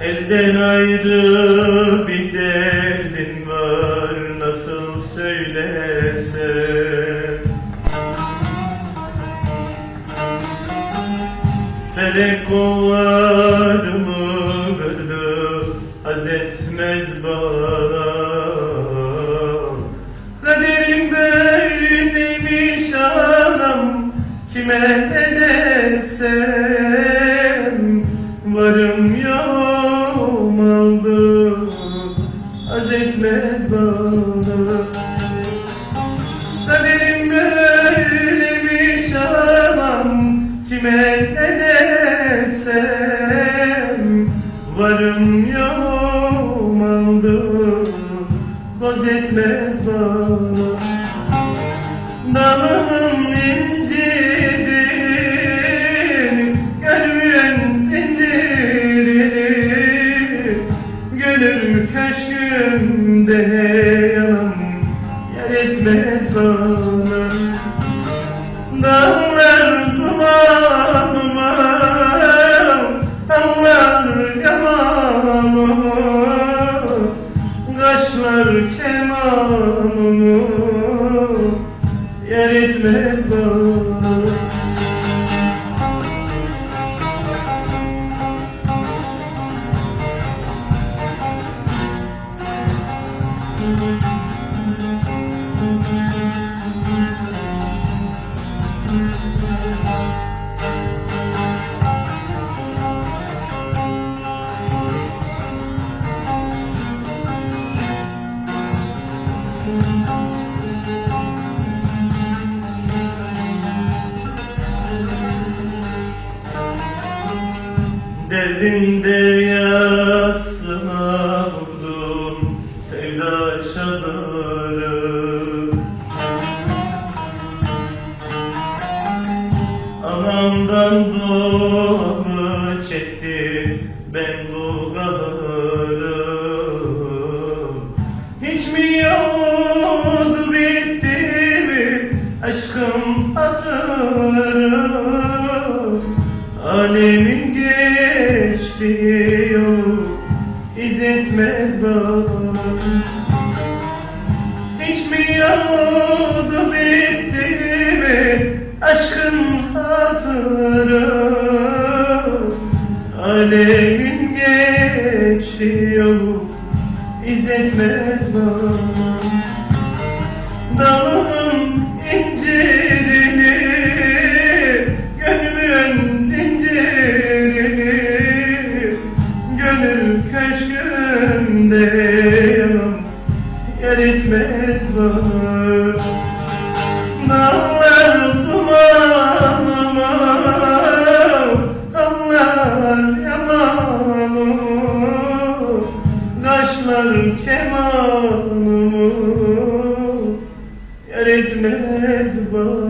Elden ayrı bir derdim var nasıl söylersem Felek kollarımı kırdı az etmez bana. Kaderim böyleymiş anam kime ne edersen kime ne Varım yoğum aldı Koz etmez bana. Dalımın incirini Görmeyen zincirini Gönül köşkümde yanım Yer etmez bana. Dağlar Yer etmez bana Derdin deryasına vurdum sevda çadırı Anamdan doğanı çekti ben bu kahırı Hiç mi yoldu bitti mi aşkım hatırı? Alemin bana Hiç mi yoldu bitti mi aşkın hatırı? Alemin geçtiği yol izletmez bana bana Dağlar dumanıma Dağlar yamanıma Kaşlar kemanımı etmez bana